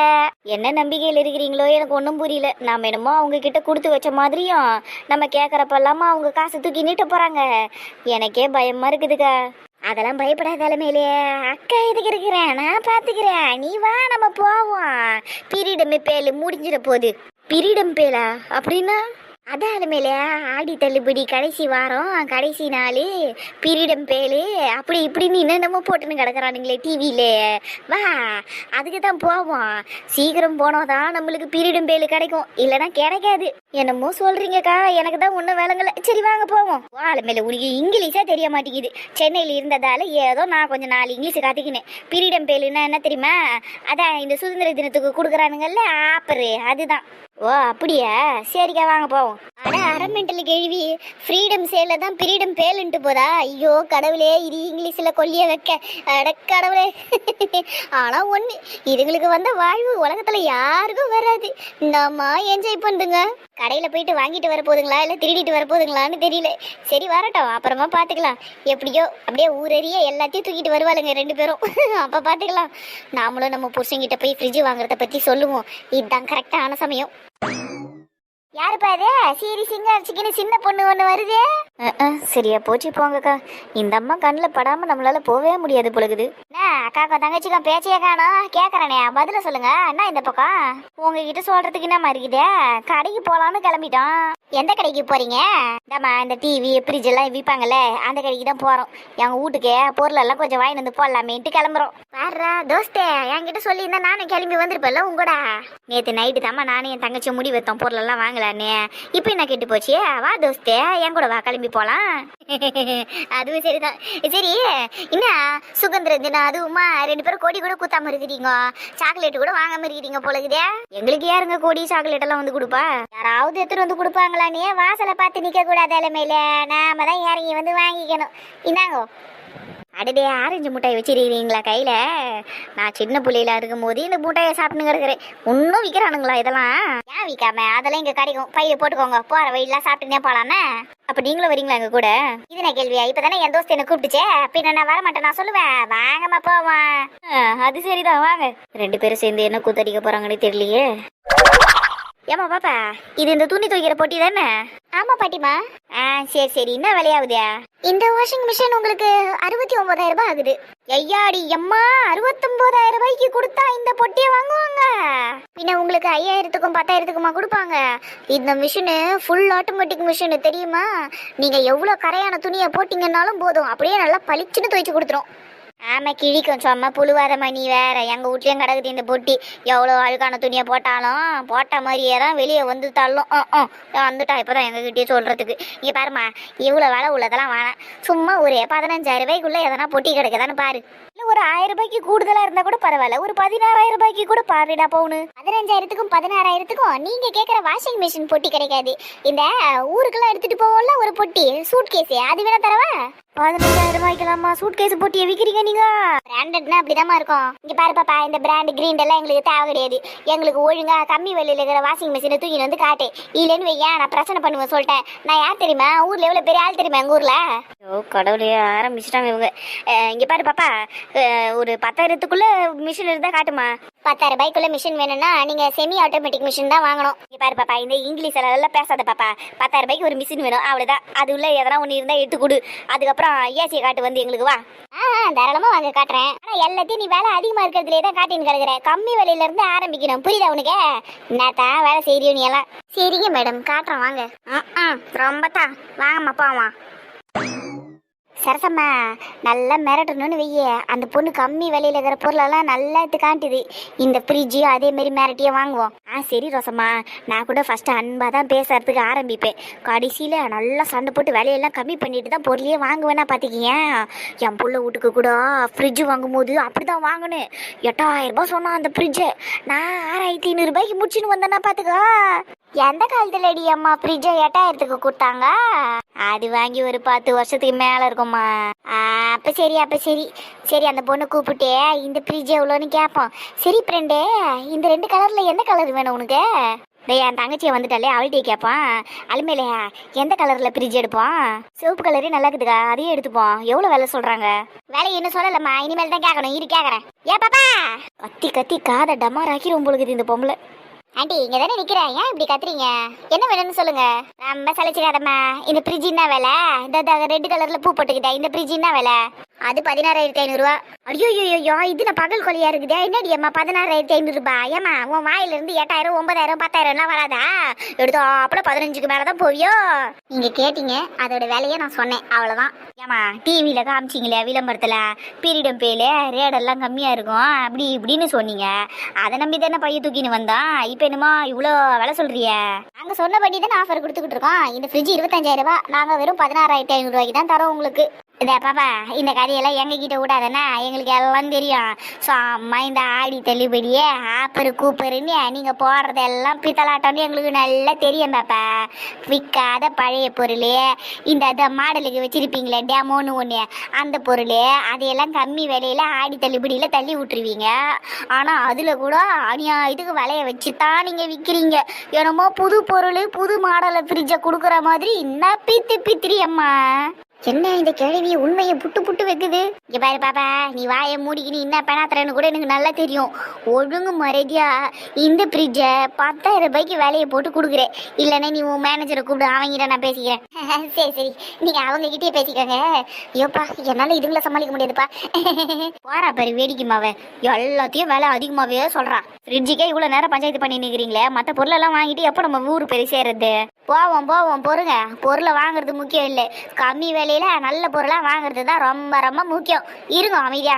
என்ன நம்பிக்கையில் இருக்கிறீங்களோ எனக்கு ஒன்றும் புரியல. நாம் என்னமோ அவங்க கிட்ட கொடுத்து வச்ச மாதிரியும் நம்ம கேட்குறப்ப அவங்க காசு தூக்கி நீட்ட போகிறாங்க எனக்கே பயமாக இருக்குதுக்கா. அதெல்லாம் பயப்படாத தலைமையிலே அக்கா எதுக்கு இருக்கிறேன். நான் பார்த்துக்கிறேன். நீ வா நம்ம போவோம். பீரியடம் பேலு முடிஞ்சிட போகுது. பிரீடம் பேலா? அப்படின்னா? அதான் அலுமையில ஆடி தள்ளுபடி கடைசி வாரம் கடைசி நாள் பீரியடம் பேலு அப்படி இப்படின்னு என்னென்னமோ போட்டுன்னு கிடக்குறானுங்களே டிவியில வா அதுக்கு தான் போவோம். சீக்கிரம் போனோதான் நம்மளுக்கு பீரிடம் பேலு கிடைக்கும். இல்லைன்னா கிடைக்காது. என்னமோ சொல்கிறீங்கக்கா எனக்கு தான் ஒன்றும் விளங்கலை சரி வாங்க போவோம். ஆளுமையில உனக்கு இங்கிலீஷாக தெரிய மாட்டேங்குது. சென்னையில் இருந்ததால் ஏதோ நான் கொஞ்சம் நாலு இங்கிலீஷ் கற்றுக்கினேன் பீரிடம் பேலுன்னா என்ன தெரியுமா? அதான் இந்த சுதந்திர தினத்துக்கு கொடுக்குறானுங்கள்ல ஆப்பரு அதுதான். ஓ அப்படியா? சரிக்கா வாங்க போவோம். அட அரமெண்டல் கேள்வி ஃப்ரீடம் சேல தான் பிரீடம் பேலுன்ட்டு போதா? ஐயோ கடவுளே இது இங்கிலீஷில் கொல்லிய வைக்க. அட கடவுளே. ஆனா ஒண்ணு இதுங்களுக்கு வந்த வாழ்வு உலகத்துல யாருக்கும் வராது. நாம என்ஜாய் பண்ணுங்க கடையில் போயிட்டு வாங்கிட்டு வர போதுங்களா இல்லை திருடிட்டு வர போதுங்களான்னு தெரியல. சரி வரட்டும். அப்புறமா பார்த்துக்கலாம் எப்படியோ அப்படியே ஊரறிய எல்லாத்தையும் தூக்கிட்டு வருவாளுங்க ரெண்டு பேரும். அப்போ பார்த்துக்கலாம் நாமளும் நம்ம புருஷங்கிட்ட போய் ஃப்ரிட்ஜ் வாங்குறத பற்றி சொல்லுவோம். இதுதான் கரெக்டான சமயம். யாருப்பா இது சீரி சிங்கார் சிக்கனு சின்ன பொண்ணு ஒண்ணு வருதே. சரியா போச்சு போங்கக்கா. இந்த அம்மா கண்ணில் படாம நம்மளால போவே முடியாது பொழுகுது என்ன அக்காக்கும் தங்கச்சிக்கும் பேச்சையே காணோம் கேக்குறேனே பதில சொல்லுங்க. என்ன இந்த பக்கம்? உங்ககிட்ட சொல்றதுக்கு என்னமா இருக்குதே? கடைக்கு போலான்னு கிளம்பிட்டோம். எந்த கடைக்கு போறீங்க? இந்தாம்மா இந்த டிவி ஃப்ரிட்ஜ் எல்லாம் விற்பாங்கல்ல அந்த கடைக்கு தான் போறோம். எங்க வீட்டுக்கு பொருள் எல்லாம் கொஞ்சம் வாங்கி வந்து போடலாமேன்ட்டு கிளம்புறோம். பாடுறா தோஸ்தே என்கிட்ட சொல்லியிருந்தா நானும் கிளம்பி வந்திருப்பேன்ல உங்கூட. நேத்து நைட்டு தாம்மா நானும் என் தங்கச்சி முடி வைத்தோம் பொருள் எல்லாம் வாங்கலான்னு இப்போ என்ன கெட்டு போச்சு? வா தோஸ்தே என் கூட வா கிளம்பி போலாம். அதுவும் சரிதான். சரி என்ன? சுதந்திர தினம் அதுவுமா? ரெண்டு பேரும் கோடி கூட குத்தாம இருக்கிறீங்க. சாக்லேட் கூட வாங்காம இருக்கிறீங்க போல எங்களுக்கு யாருங்க கோடி சாக்லேட் எல்லாம் வந்து கொடுப்பா? யாராவது எடுத்துட்டு வந்து கொடுப்பாங்களானே? வாசலை பார்த்து நிக்க கூடாது அலைமையில நாம தான் இறங்கி வந்து வாங்கிக்கணும். இந்தாங்கோ. அடுதே ஆரஞ்சு முட்டாய் வச்சிருக்கிறீங்களா கையில? நான் சின்ன பிள்ளையில இருக்கும் போது இந்த முட்டையை சாப்பிட்டுங்க இருக்கிறேன் இன்னும் விற்கிறானுங்களா இதெல்லாம்? ஏன் விற்காம அதெல்லாம் இங்க கிடைக்கும். பையில போட்டுக்கோங்க. போற வழியெல்லாம் சாப்பிட்டுனே போலாமே அப்ப நீங்களும் வரீங்களா எங்க கூட? இது என்ன கேள்வியா? இப்பதானே என் தோஸ்து என்ன கூப்பிட்டுச்சே. பின்ன நான் வர மாட்டேன் நான் சொல்லுவேன். வாங்கம்மா போவான் அது சரிதான். வாங்க. ரெண்டு பேரும் சேர்ந்து என்ன கூத்தடிக்க போறாங்கன்னு தெரியலையே. ஏமா பாப்பா? இது இந்த துணி துவைக்கிற பொட்டி தானே? ஆமா பாட்டிமா ஆ சரி சரி. என்ன விலையாகுதே? இந்த வாஷிங் மிஷின் உங்களுக்கு அறுபத்தி ஒன்பதாயிரம் ரூபாய் ஆகுது. ஐயாடி எம்மா? அறுபத்தொன்பதாயிரம் ரூபாய்க்கு கொடுத்தா இந்த பொட்டியை வாங்குவாங்க. பின்ன உங்களுக்கு ஐயாயிரத்துக்கும் பத்தாயிரத்துக்குமா கொடுப்பாங்க? இந்த மிஷினு ஃபுல் ஆட்டோமேட்டிக் மிஷின் தெரியுமா? நீங்க எவ்வளவு கரையான துணியை போட்டீங்கன்னாலும் போதும். அப்படியே நல்லா பளிச்சுன்னு துவைச்சு கொடுத்துரும். ஆமை கிழிக்கும் சும்மா புழுவாதம்மா நீ வேற. எங்கள் வீட்லயும் கிடக்குது இந்த பொட்டி. எவ்வளோ அழுக்கான துணியை போட்டாலும் போட்ட மாதிரியே தான் வெளியே வந்து தள்ளும். வந்துட்டா இப்போ தான் எங்ககிட்டயே சொல்கிறதுக்கு இங்கே பாருமா இவ்வளோ வேலை உள்ளதெல்லாம் வேணாம் சும்மா ஒரு பதினஞ்சாயிரம் ரூபாய்க்குள்ளே எதனா பொட்டி கிடைக்குதான்னு பாரு. இல்லை ஒரு ஆயிரம் ரூபாய்க்கு கூடுதலா இருந்தா கூட பரவாயில்ல. ஒரு பதினாறாயிரம் ரூபாய்க்கு கூட பாருடா போகணும் பதினஞ்சாயிரத்துக்கும் பதினாறாயிரத்துக்கும் நீங்க கேட்குற வாஷிங் மிஷின் பொட்டி கிடைக்காது. இந்த ஊருக்கெல்லாம் எடுத்துட்டு போவோம்ல ஒரு பொட்டி. சூட் கேஸ் அது வேணா தரவா? பதினஞ்சாயிரம் ரூபாய்க்கலாமா சூட் கேஸ் பொட்டியை விற்கிறீங்க நீங்க? பிராண்டட்னா அப்படிதாம்மா இருக்கும். இங்க பாரு பாப்பா இந்த பிராண்ட் கிரீன் எல்லாம் எங்களுக்கு தேவை கிடையாது. எங்களுக்கு ஒழுங்கா கம்மி விலையில இருக்கிற வாஷிங் மிஷினை தூக்கிட்டு வந்து காட்டு இல்லைன்னு வையேன் நான் பிரச்சனை பண்ணுவேன் சொல்லிட்டேன். நான் யார் தெரியுமா? ஊர்ல எவ்வளவு பெரிய ஆள் தெரியுமா எங்க ஊர்ல? ஓ கடவுளே ஆரம்பிச்சிட்டாங்க இவங்க. இங்க பாரு பாப்பா ஒரு பத்தாயிரத்துக்குள்ள மிஷின் இருந்தா காட்டுமா? பத்தாயிரம் ரூபாய்க்குள்ள மிஷின் வேணும்னா நீங்க செமி ஆட்டோமேட்டிக் மிஷின் தான் வாங்கணும். இங்க பாரு பாப்பா இந்த இங்கிலீஷ் எல்லாம் பேசாத பாப்பா. பத்தாயிரம் ரூபாய்க்கு ஒரு மிஷின் வேணும் அவ்வளவுதான். அது உள்ள எதனா ஒண்ணு இருந்தா எடுத்து கொடு. அதுக்கப்புறம் ஏசியை காட்டு வந்து எங்களுக்கு வா. ஆ தாராளமா வாங்க காட்டுறேன். ஆனா எல்லாத்தையும் நீ வேலை அதிகமா இருக்கிறதுலே தான் காட்டின்னு கிடக்குற. கம்மி விலையில இருந்து ஆரம்பிக்கணும். புரியுதா உனக்கு? என்னத்தான் வேலை செய்யறியோ நீ எல்லாம்? சரிங்க மேடம். காட்டுறேன் வாங்க. ரொம்ப தான் வாங்கம்மா போவான் சரசம்மா நல்லா மிரட்டணும்னு வைய. அந்த பொண்ணு கம்மி விலையில் இருக்கிற பொருளெல்லாம் நல்லா எடுத்து காட்டுது. இந்த ஃப்ரிட்ஜு அதேமாரி மிரட்டியே வாங்குவோம். ஆ சரி ரோசம்மா. நான் கூட ஃபஸ்ட்டு அன்பாக தான் பேசுறதுக்கு ஆரம்பிப்பேன். கடைசியில் நல்லா சண்டை போட்டு விலையெல்லாம் கம்மி பண்ணிட்டு தான் பொருளையே வாங்குவேன்னா பார்த்துக்கிங்க என் பிள்ளை வீட்டுக்கு கூட ஃப்ரிட்ஜு வாங்கும்போது அப்படி தான் வாங்கினேன். எட்டாயிரம் ரூபாய் சொன்னான் அந்த ஃப்ரிட்ஜை நான் ஆறாயிரத்தி ஐநூறுரூபாய்க்கு முடிச்சுன்னு வந்தேன்னா பார்த்துக்கோ எந்த காலத்துலடி அம்மா ஃப்ரிட்ஜை எட்டாயிரத்துக்கு கொடுத்தாங்க? அது வாங்கி ஒரு பத்து வருஷத்துக்கு மேலே இருக்கும்மா. ஆ, அப்ப சரி அப்ப சரி. சரி அந்த பொண்ணை கூப்பிட்டே இந்த ஃப்ரிட்ஜ் எவ்வளோன்னு கேட்போம் சரி ஃப்ரெண்டே இந்த ரெண்டு கலர்ல எந்த கலர் வேணும் உனக்கு? டேய் என் தங்கச்சியை வந்துட்டாலே அவள்கிட்டயே கேட்பான். அலுமையிலையா எந்த கலரில் ஃப்ரிட்ஜ் எடுப்போம் சிவப்பு கலரே நல்லா இருக்குதுக்கா அதையே எடுத்துப்போம். எவ்வளோ வேலை சொல்கிறாங்க வேலை இன்னும் சொல்லலம்மா. இனிமேல் தான் கேட்கணும். இரு கேட்குறேன். ஏ பாப்பா! கத்தி கத்தி காதை டமாராக்கி ரொம்ப இந்த பொம்பளை. ஆண்டி இங்க தானே நிக்கிறேன். ஏன் இப்படி கத்துறீங்க? என்ன வேணும்னு சொல்லுங்க. ரொம்ப சலிச்சுக்காதம்மா. இந்த ஃப்ரிட்ஜ் என்ன விலை. இந்த ரெட் கலர்ல பூ போட்டுக்கிட்டேன் இந்த ஃப்ரிட்ஜ் என்ன வேலை. அது பதினாறாயிரத்தி ஐநூறுரூவா ஐயோ ஐயோ இது நான் பகல் கொலையா இருக்குதே. என்னடி அம்மா பதினாறாயிரத்தி ஐநூறுபா? ஏமா உன் வாயில இருந்து எட்டாயிரம் ஒன்பதாயிரம் பத்தாயிரம்லாம் வராதா? எடுத்தோ அப்புறம் பதினஞ்சுக்கு மேலே தான் போவியோ? நீங்க கேட்டீங்க அதோட வேலையை நான் சொன்னேன். அவ்வளவுதான். ஏமா டிவியில காமிச்சிங்களே விளம்பரத்தில். பீரியடம் பேல ரேடெல்லாம் கம்மியாக இருக்கும். அப்படி இப்படின்னு சொன்னீங்க. அதை நம்பி தானே பைய தூக்கின்னு வந்தான். இப்போ இவ்வளோ விலை சொல்றிய? நாங்கள் சொன்னபடி தான் ஆஃபர் கொடுத்துக்கிட்டு இருக்கோம். இந்த ஃப்ரிட்ஜ் இருபத்தஞ்சாயிரம் ரூபாய். நாங்கள் வெறும் பதினாறாயிரத்தி ஐநூறுரூவாய்க்கு தான் தரோம் உங்களுக்கு. இதே பாப்பா இந்த கதையெல்லாம் எங்ககிட்ட விடாதண்ணா. எங்களுக்கு எல்லாம் தெரியும். ஸோ அம்மா இந்த ஆடி தள்ளுபடியே ஆப்பரு கூப்பருன்னு நீங்கள் போடுறதெல்லாம் பித்தலாட்டம்னு எங்களுக்கு நல்லா தெரியும் பாப்பா. விற்காத பழைய பொருள். இந்த இந்த மாடலுக்கு வச்சுருப்பீங்களே டேமோன்னு ஒன்று அந்த பொருள் அதையெல்லாம் கம்மி விலையில் ஆடி தள்ளுபடியில் தள்ளி விட்டுருவீங்க. ஆனால் அதில் கூட அநியாயத்துக்கு விலையை வச்சு தான் நீங்கள் விற்கிறீங்க என்னமோ புது பொருள் புது மாடலை ஃப்ரிட்ஜை கொடுக்குற மாதிரி என்ன பித்து பித்திரி அம்மா என்ன இந்த கேள்வி உண்மையை புட்டு புட்டு வைக்குது? இங்கே பாரு பாப்பா நீ வாயை மூடிக்கின்னு என்ன பெணாத்துறன்னு கூட எனக்கு நல்லா தெரியும். ஒழுங்கு மறைதியா இந்த ஃப்ரிட்ஜை பத்தாயிரம் ரூபாய்க்கு வேலையை போட்டு கொடுக்குறேன் இல்லைன்னா நீ உன் மேனேஜரை கூப்பிடு அவங்கிட்ட நான் பேசிக்கிறேன். சரி சரி. நீங்கள் அவங்ககிட்டயே பேசிக்கோங்க. ஐயோப்பா என்னால இதுங்களை சமாளிக்க முடியாதுப்பா. போறா பாரு வேடிக்கை மாவ எல்லாத்தையும் வேலை அதிகமாவே சொல்றான். ஃப்ரிட்ஜுக்கே இவ்வளோ நேரம் பஞ்சாயத்து பண்ணி நிற்கிறீங்களே மற்ற பொருளெல்லாம் வாங்கிட்டு எப்போ நம்ம ஊர் பெரிய சேர்றது? போவோம் போவோம் பொறுங்க. பொருளை வாங்குறது முக்கியம் இல்லை. கம்மி விலையில நல்ல பொருளா வாங்குறது தான் ரொம்ப ரொம்ப முக்கியம். இருங்க அமைதியா.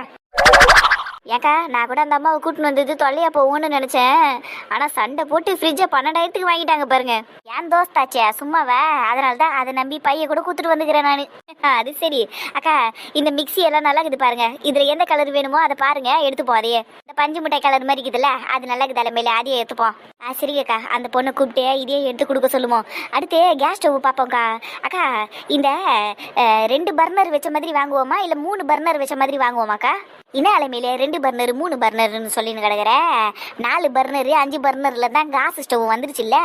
ஏக்கா நான் கூட அந்த அம்மாவை கூட்டின்னு வந்தது தொல்லையா போகும்னு நினைச்சேன். ஆனா சண்டை போட்டு ஃப்ரிட்ஜை பன்னெண்டாயிரத்துக்கு வாங்கிட்டாங்க பாருங்க. ஏன் தோஸ்தாச்சே சும்மாவா? அதனால தான் அதை நம்பி பையன் கூட கூத்துட்டு வந்துக்கிறேன் நான். அது சரி. அக்கா இந்த மிக்ஸி எல்லாம் நல்லா இருக்குது பாருங்க. இதுல எந்த கலர் வேணுமோ அதை பாருங்க எடுத்துப்போம் அதையே இந்த பஞ்சு மிட்டாய் கலர் மாதிரி இருக்குதுல்ல அது நல்லா இருக்குது. தலைமையில அதையே எடுத்துப்போம் ஆ சரிங்கக்கா அந்த பொண்ணை கூப்பிட்டு இதையே எடுத்து கொடுக்க சொல்லுவோம். அடுத்து கேஸ் ஸ்டவ் பார்ப்போம்க்கா. அக்கா இந்த ரெண்டு பர்னர் வச்ச மாதிரி வாங்குவோமா? இல்லை மூணு பர்னர் வச்ச மாதிரி வாங்குவோமாக்கா? என்ன அலைமையில ரெண்டு பர்னர் மூணு பர்னர்னு சொல்லின்னு கிடக்குற. நாலு பர்னர் அஞ்சு பர்னர்ல தான் காசு ஸ்டவ் வந்துருச்சுல்ல?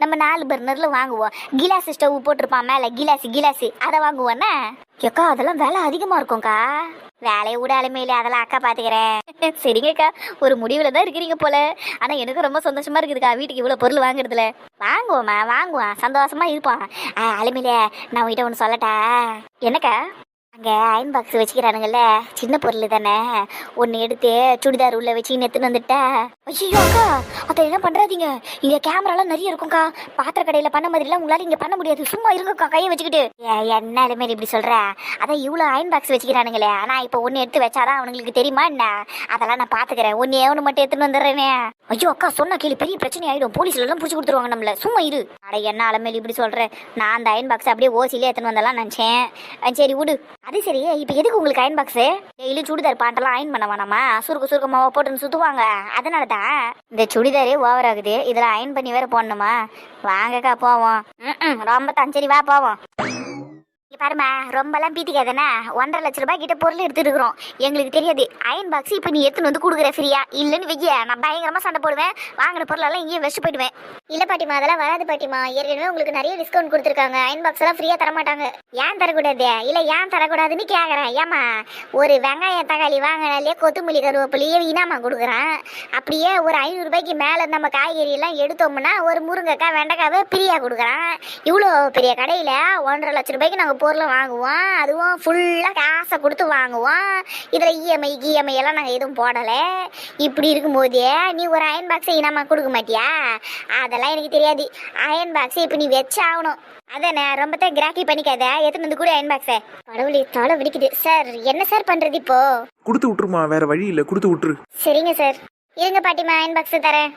நம்ம நாலு பர்னரில் வாங்குவோம். கிலாஸ் ஸ்டவ் போட்டிருப்பான் மேலே கிலாஸ் கிலாஸ் அதை வாங்குவோன்னா ஏக்கா அதெல்லாம் வேலை அதிகமா இருக்கும்க்கா. வேலையை விட அலைமையில அதெல்லாம் அக்கா பார்த்துக்கிறேன் சரிங்கக்கா ஒரு முடிவுல தான் இருக்கிறீங்க போல. ஆனால் எனக்கு ரொம்ப சந்தோஷமா இருக்குதுக்கா வீட்டுக்கு இவ்வளோ பொருள் வாங்குறதுல. வாங்குவோம்மா வாங்குவோம். சந்தோஷமா இருப்போம். அலைமையில நான் உங்ககிட்ட ஒன்று சொல்லட்டா? என்னக்கா? அங்கே அயன் பாக்ஸ் வச்சுக்கிறானுங்கல்ல சின்ன பொருள் தானே. ஒன்று எடுத்து சுடிதார் உள்ள வச்சு எடுத்துன்னு வந்துட்டேன் ஐயோ அக்கா அதை என்ன பண்ணுறாதீங்க இங்கே கேமராலாம் நிறைய இருக்கும்க்கா. பாத்திர கடையில் பண்ண மாதிரிலாம் உங்களால் இங்கே பண்ண முடியாது. சும்மா இருங்கக்கா கையை வச்சுக்கிட்டு. ஏ, என்ன மாதிரி இப்படி சொல்கிறேன் அதான் இவ்வளோ அயன் பாக்ஸ் வச்சுக்கிறானுங்களே. ஆனால் இப்போ ஒன்று எடுத்து வச்சாதான் அவனுங்களுக்கு தெரியுமா என்ன? அதெல்லாம் நான் பார்த்துக்கிறேன் ஒன்று ஏவனு மட்டும் எடுத்துன்னு வந்துடுறேனே. ஐயோ அக்கா சொன்ன கேள்வி பெரிய பிரச்சனை ஆயிடும். போலீஸ்ல எல்லாம் பிடிச்சி கொடுத்துருவாங்க நம்மள. சும்மா இரு. அட என்ன அலமேலி இப்படி சொல்றேன் நான் அந்த அயன் பாக்ஸ் அப்படியே ஓசிலே எடுத்துன்னு வந்தலாம் நினச்சேன். சரி விடு. அது சரி. இப்போ எதுக்கு உங்களுக்கு அயன் பாக்ஸு டெய்லி சுடிதார் பாட்டெல்லாம் அயன் பண்ண வேணாமா? சுருக்கு சுருக்கமாக போட்டுன்னு சுற்றுவாங்க அதனால தான் இந்த சுடிதாரே ஓவர் ஆகுது. இதில் அயன் பண்ணி வேற போடணுமா? வாங்கக்கா போவோம். ரொம்ப தஞ்சரி வா போவோம். பாருமா ரொம்பலாம் பீத்திக்காதனா ஒன்றரை லட்ச ரூபாய் கிட்ட பொருள் எடுத்துருக்குறோம். எங்களுக்கு தெரியாது. அயன் பாக்ஸ் இப்போ நீ எடுத்துன்னு வந்து கொடுக்குற ஃப்ரீயா இல்லைன்னு வைக்க நான் பயங்கரமா சண்டை போடுவேன். வாங்கின பொருளெல்லாம் இங்கேயே வச்சுட்டு போயிடுவேன். இல்ல பாட்டிமா அதெல்லாம் வராது பாட்டிமா ஏற்கனவே உங்களுக்கு நிறைய டிஸ்கவுண்ட் கொடுத்துருக்காங்க. அயன் பாக்ஸ் எல்லாம் ஃப்ரீயா தர மாட்டாங்க. ஏன் தரக்கூடாது? இல்ல ஏன் தரக்கூடாதுன்னு கேக்குறேன். ஏமா ஒரு வெங்காயம் தக்காளி வாங்கினாலே கொத்தமல்லி கருவேப்பிலையே இனாமா கொடுக்குறான். அப்படியே ஒரு ஐநூறு ரூபாய்க்கு மேல நம்ம காய்கறி எல்லாம் எடுத்தோம்னா ஒரு முருங்கைக்காய் வெண்டைக்காவை ஃப்ரீயா கொடுக்குறான். இவ்வளோ பெரிய கடையில ஒன்றரை லட்ச ரூபாய்க்கு நாங்கள் பொருளை வாங்குவோம். அதுவும் ஃபுல்லாக காசை கொடுத்து வாங்குவோம். இதில் இஎம்ஐ கிஎம்ஐ எல்லாம் நாங்கள் எதுவும் போடலை. இப்படி இருக்கும்போதே நீ ஒரு அயன் பாக்ஸை இனாமா கொடுக்க மாட்டியா? அதெல்லாம் எனக்கு தெரியாது. அயன் பாக்ஸ் இப்போ நீ வச்சாகணும். அதானே ரொம்ப தான் கிராக்கி பண்ணிக்காத. எத்தனை வந்து கூட அயன் பாக்ஸை கடவுளே தலை வெடிக்குது சார் என்ன சார் பண்றது இப்போ? கொடுத்து விட்டுருமா வேற வழி இல்லை. கொடுத்து விட்டுரு. சரிங்க சார். இருங்க பாட்டிமா அயன் பாக்ஸ் தரேன்.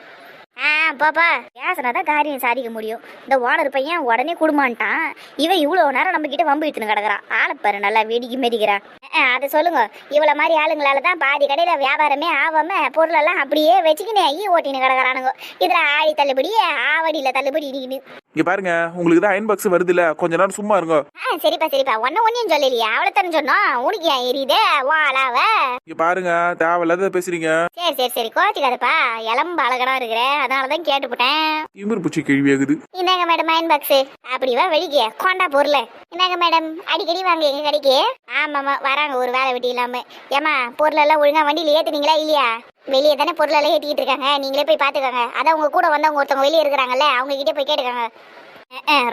ஆ பாப்பா பேசினா தான் காரியம் சாதிக்க முடியும். இந்த ஓனர் பையன் உடனே குடுமான்ட்டான். இவன் இவ்வளோ நேரம் நம்ம கிட்ட வம்பு இழுத்துன்னு கிடக்குறான். ஆளை பாரு நல்லா வேடிக்கை மெதிக்கிறான் அதை சொல்லுங்க. இவ்வளோ மாதிரி ஆளுங்களால தான் பாதி கடையில் வியாபாரமே ஆகாம பொருளெல்லாம் அப்படியே வச்சுக்கினே ஐயோ ஓட்டின்னு கிடக்குறானுங்க. இதில் ஆடி தள்ளுபடி ஆவடியில் தள்ளுபடி நிற்கிது இங்க பாருங்க உங்களுக்கு தான் அயன் பாக்ஸ் வருது இல்ல கொஞ்ச நேரம் சும்மா இருங்க. சரிப்பா சரிப்பா. ஒன்னும் ஒன்னையும் சொல்லலையா அவளை தானே சொன்னோம். உனக்கு ஏன் எரியுதே வாளாவ இங்க பாருங்க தேவையில்லாத பேசுறீங்க. சரி சரி சரி. கோச்சிக்காதப்பா இளம்ப அழகனா இருக்கிற அதனாலதான் கேட்டுப்புட்டேன் திமிர் பூச்சி கேள்வியாகுது இந்தாங்க மேடம் அயன் பாக்ஸ் அப்படி வா வெளிக்க. கொண்டா பொருள். இந்தாங்க மேடம் அடிக்கடி வாங்க எங்க கடைக்கு. ஆமாமா வராங்க ஒரு வேலை வெட்டி இல்லாம. ஏமா பொருள் எல்லாம் ஒழுங்கா வண்டியில ஏத்துனீங்களா இல்லையா? வெளியே தானே பொருள் எல்லாம் இருக்காங்க. நீங்களே போய் பார்த்துக்கோங்க. அதான் உங்கள் கூட வந்தவங்க ஒருத்தவங்க வெளியே இருக்கிறாங்கல்ல அவங்க கிட்டே போய் கேட்டுக்கோங்க.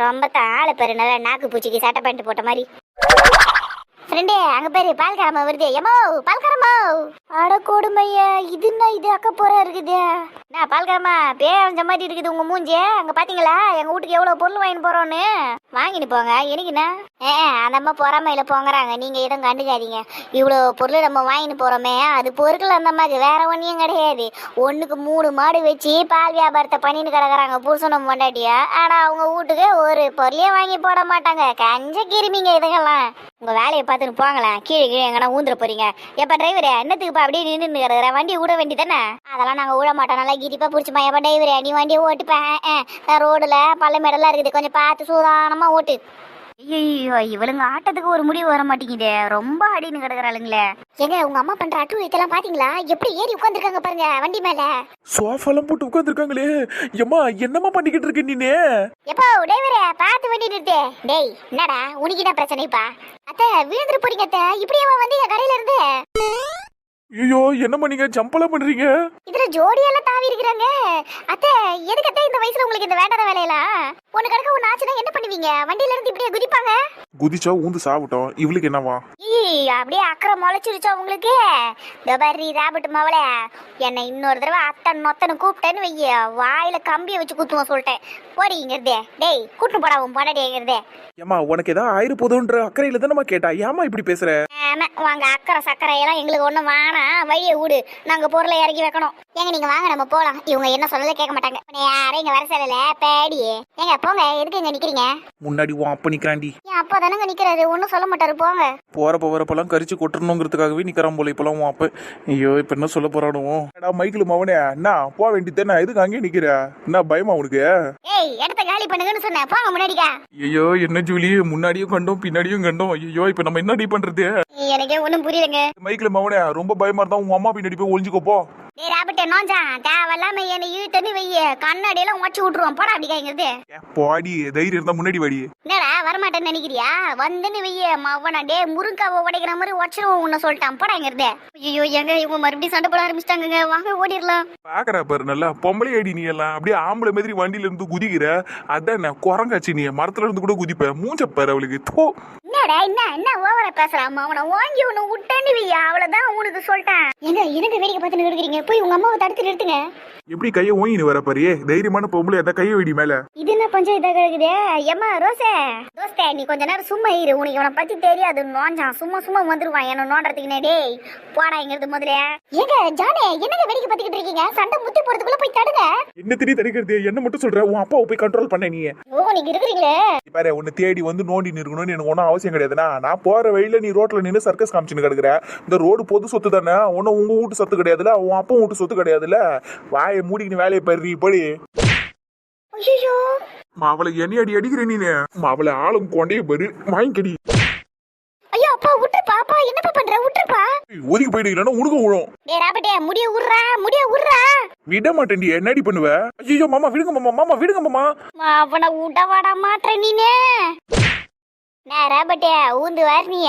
ரொம்ப தான் ஆளை நல்லா நாக்கு பூச்சிக்கு சட்டை பேண்ட் போட்ட மாதிரி. ஃப்ரெண்டே அங்க பேரு பால்காரமா வருது. எமோ பால்காரமா. அட கொடுமையா இது என்ன இது அக்க போற இருக்குது? நான் பால்காரமா பேரஞ்ச மாதிரி இருக்குது உங்க மூஞ்சி? அங்க பாத்தீங்களா? எங்க வீட்டுக்கு எவ்வளவு பொருள் வாங்கி போறோம்னு வாங்கிட்டு போங்க. எனக்குண்ணா ஏ அந்த அம்மா பொறாமையில போங்கறாங்க. நீங்க எதுவும் கண்டுக்காதீங்க. இவ்வளவு பொருள் நம்ம வாங்கிட்டு போறோமே அது பொருட்கள் அந்த மாதிரி வேற ஒன்றையும் கிடையாது. ஒண்ணுக்கு மூணு மாடு வச்சு பால் வியாபாரத்தை பண்ணிட்டு கிடக்குறாங்க. புருஷனும் பொண்டாட்டியா ஆனா அவங்க வீட்டுக்கு ஒரு பொருளையே வாங்கி போட மாட்டாங்க. கஞ்ச கிருமிங்க இதுங்கெல்லாம். உங்க வேலையை பார்த்து எடுத்துன்னு போங்களேன் கீழே கீழே எங்கன்னா ஊந்துற போறீங்க. எப்ப டிரைவரே என்னத்துக்குப்பா அப்படியே நின்று கிடக்குற? வண்டி விட வேண்டி தானே அதெல்லாம் நாங்க விட மாட்டோம். நல்லா கிரிப்பா புடிச்சுமா எப்ப டிரைவரே நீ வண்டியை ஓட்டுப்பேன் ரோடுல பள்ள மேடெல்லாம் இருக்குது. கொஞ்சம் பார்த்து சூதானமா ஓட்டு. ஐயோ இவளுங்க ஆட்டத்துக்கு ஒரு முடிவு வர மாட்டேங்குதே. ரொம்ப அடின்னு கிடக்குறாளுங்களே. ஏங்க உங்க அம்மா பண்ற அட்டு இதெல்லாம் பாத்தீங்களா? எப்படி ஏறி உட்காந்துருக்காங்க பாருங்க வண்டி மேல. சோஃபாலாம் போட்டு உட்காந்துருக்காங்களே எம்மா என்னம்மா பண்ணிக்கிட்டு இருக்க நீனே? எப்போ டிரைவரே பார்த்து வண்டி நிறுத்து. டேய் என்னடா உனக்கு என்ன பிரச்சனைப்பா? அத்தை விழுந்துட்டு போறீங்க அத்தை. இப்படியே வந்தீங்க கடையில இருந்து? ஐயோ என்னம்மா நீங்க ஜம்பெல்லாம் பண்றீங்க? இதுல ஜோடியெல்லாம் தாவி இருக்கிறாங்க. அத்தை எதுக்கு அத்தை இந்த வயசுல உங்களுக்கு இந்த வேண்டாத வேலையெல்லாம்? ஒண்ணு கிடக்க ஒண்ணு ஆச்சுன்னா என்ன பண்ணுவீங்க? வண்டியில இருந்து இப்படியே குதிப்பாங்க? குதிச்சா ஊந்து சாப்பிட்டோம் இவளுக்கு என்னவா? ஈ அப்படியே அக்கறை முளைச்சிருச்சா உங்களுக்கு? இந்த பாரு ராபர்ட் மவளே. என்னை இன்னொரு தடவை அத்தன் நொத்தனை கூப்பிட்டேன்னு வைய. வாயில கம்பியை வச்சு குத்துவோம் சொல்லிட்டேன். போறீங்கிறதே டேய் கூட்டு போடா உன் பொண்டாட்டிங்கிறதே ஏம்மா உனக்கு ஏதாவது ஆயிரம் போதுன்ற அக்கறையில தானம்மா கேட்டா? ஏம்மா இப்படி பேசுற? ஆமா வாங்க அக்கறை சக்கரை எல்லாம் எங்களுக்கு ஒண்ணும் வேணாம். வழியை விடு. நாங்க பொருளை இறக்கி வைக்கணும். ஏங்க நீங்க வாங்க நம்ம போலாம். இவங்க என்ன சொல்லல கேட்க மாட்டாங்க. யாரும் இங்க வர சொல்லல. பேடியே. ஏங்க போங்க. எதுக்கு இங்க நிக்கிறீங்க? முன்னாடி உன் அப்ப நிக்கிறாண்டி. என் அப்பா தானங்க நிக்கிறாரு? ஒன்னும் சொல்ல மாட்டாரு. போங்க. போறப்ப வரப்பெல்லாம் கரிச்சு கொட்டணுங்கிறதுக்காகவே நிக்கிறான் போல இப்பெல்லாம் உன் அப்ப. ஐயோ இப்ப என்ன சொல்ல போறானோ? மைக்கிள் மவனே. என்ன போக வேண்டியது எதுக்கு அங்கேயே நிக்கிற? என்ன பயமா உனக்கு? ஏய் இடத்த காலி பண்ணுங்கன்னு சொன்னேன். போங்க முன்னாடிக்கா ஐயோ என்ன ஜூலி? முன்னாடியும் கண்டோம் பின்னாடியும் கண்டோம். ஐயோ இப்ப நம்ம என்னடி பண்றது? எனக்கே ஒண்ணும் புரியலங்க. மைக்கிள் மவனே ரொம்ப பயமா இருந்தா உங்க அம்மா பின்னாடி போய் ஒளிஞ்சுக்கோ போ. டேய் ராபர்ட் நோஞ்சா தேவையில்லாம என்னை இழுத்தண்ணி வைய கண்ணாடியெல்லாம் உடச்சு விட்டுருவோம். போடா அப்படி கைங்கிறது. போடி. தைரியம் இருந்தா முன்னாடி வாடி. என்னடா வரமாட்டேன்னு நினைக்கிறியா? வந்துன்னு வைய மவனா டே முருங்காவை உடைக்கிற மாதிரி உடச்சிருவோம் உன்ன சொல்லிட்டான். போடாங்கிறது ஐயோ எங்க இவங்க மறுபடியும் சண்டை போட ஆரம்பிச்சிட்டாங்க வாங்க ஓடிடலாம். பாக்குற பாரு நல்லா பொம்பளை அடி நீ எல்லாம். அப்படியே ஆம்பளை மாதிரி வண்டியில இருந்து குதிக்கிற அதான் குரங்காச்சு நீ மரத்துல இருந்து கூட குதிப்ப. மூஞ்ச பாரு அவளுக்கு. தோ. என்னடா என்ன என்ன ஓவரா பேசுறான் அவனை வாங்கி உன்னை விட்டான்னு அவ்வளவுதான் உனக்கு சொல்லிட்டேன். எங்க எனக்கு வேடிக்கை பார்த்து நிறுத்துறீங்க போய் உங்க அம்மாவை தடுத்து நிறுத்துங்க. எப்படி கையை ஓங்கின்னு வர பாரியே? தைரியமான பொம்பளை எதா கையை வெடி மேல. இது என்ன பஞ்சாயத்தா கிடக்குதே ஏம்மா ரோசே? தோஸ்தே நீ கொஞ்ச நேரம் சும்மா இரு. உனக்கு இவனை பத்தி தெரியாது. நோஞ்சான். சும்மா சும்மா வந்துருவான். என்ன நோண்டறதுக்குனே டேய் போடாங்கிறது முதல்ல. ஏங்க ஜானே என்னங்க வேடிக்கை பார்த்துக்கிட்டு இருக்கீங்க? சண்டை முத்தி போறதுக்குள்ள போய் தடுங்க. என்ன தெரிய தடுக்கிறது? என்ன மட்டும் சொல்ற? உன் அப்பாவை போய் கண்ட்ரோல் பண்ண நீ ஓ நீங்க இருக்கிறீங்களே. பாரு உன்னை தேடி வந்து நோண்டி நிற்கணும்னு எனக்கு ஒன்றும் அவசியம் கிடையாதுண்ணா நான் போற வழியில நீ ரோட்ல நின்று சர்க்கஸ் காமிச்சுன்னு கிடக்குற. இந்த ரோடு பொது சொத்து தானே. ஒன்னும் உங்க வீட்டு சொத்து கிடையாதுல உன் அப்பா வீட்டு சொத்து கிடையாதுல வாயை மூடிக்கின்னு வேலையை பறி படி. மாவளை என்னை அடி அடிக்கிற நீனு? மாவளை ஆளும் கொண்டே பரு வாங்கிக்கடி. ஐயோ அப்பா விட்டுருப்பா அப்பா என்னப்பா பண்ற? விட்டுருப்பா ஒதுக்கி போயிடு இல்லைன்னா உனக்கு விழும். டேய் ராபட்டே முடிய உர்றா முடிய உர்றா. விட மாட்டேன்டி என்னடி பண்ணுவ? ஐயோ மாமா விடுங்க மாமா மாமா விடுங்க மாமா. அவனை விட வாட மாட்டேற நீனே. நான் ஊந்து வரணிய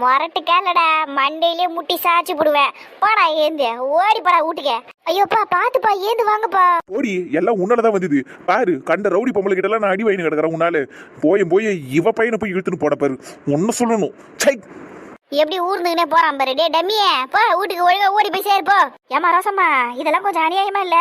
முரட்டு கேளடா மண்டையிலே முட்டி சாச்சு போடுவேன் போடா ஏந்து ஓடி போடா வீட்டுக்கு. ஐயோப்பா பாத்துப்பா ஏந்து வாங்கப்பா. ஓடி எல்லாம் உன்னாலதான் வந்தது. பாரு கண்ட ரவுடி பொம்பளை கிட்ட எல்லாம் நான் அடி வாங்கி கிடக்குறேன் உன்னால. போய் போய் இவ பையனை போய் இழுத்துன்னு போட பாரு. ஒன்னு சொல்லணும். சை எப்படி ஊர்ந்துக்கினே போறான் பாரு. டே டம்மியே போ வீட்டுக்கு ஒழுங்கா ஓடி போய் சேர்ப்போ ஏமா ரோசம்மா இதெல்லாம் கொஞ்சம் அநியாயமா இல்ல?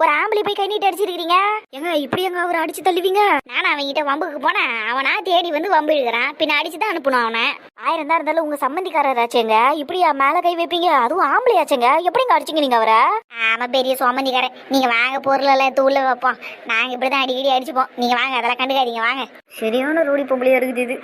ஒரு ஆம்பளை போய் கை நீட்டு அடிச்சிருக்கீங்க எங்க இப்படி எங்க அவர் அடிச்சு தள்ளுவீங்க? நானும் அவன்கிட்ட வம்புக்கு போனேன். அவனா தேடி வந்து வம்பு இழுக்கிறான் பின்ன அடிச்சு தான் அனுப்பணும் அவனை. ஆயிரம் தான் இருந்தாலும் உங்க சம்மந்திக்காரராச்சேங்க. இப்படி மேல கை வைப்பீங்க? அதுவும் ஆம்பளையாச்சுங்க. எப்படிங்க அடிச்சீங்க நீங்க அவரை? ஆமா பெரிய சம்மந்திக்காரன் நீங்க வாங்க பொருள் எல்லாம் தூள வைப்போம். நாங்க இப்படிதான் அடிக்கடி அடிச்சுப்போம். நீங்க வாங்க அதெல்லாம் கண்டுக்காதீங்க. வாங்க. சரியான ரூடி பொம்பளையா இருக்குது இது.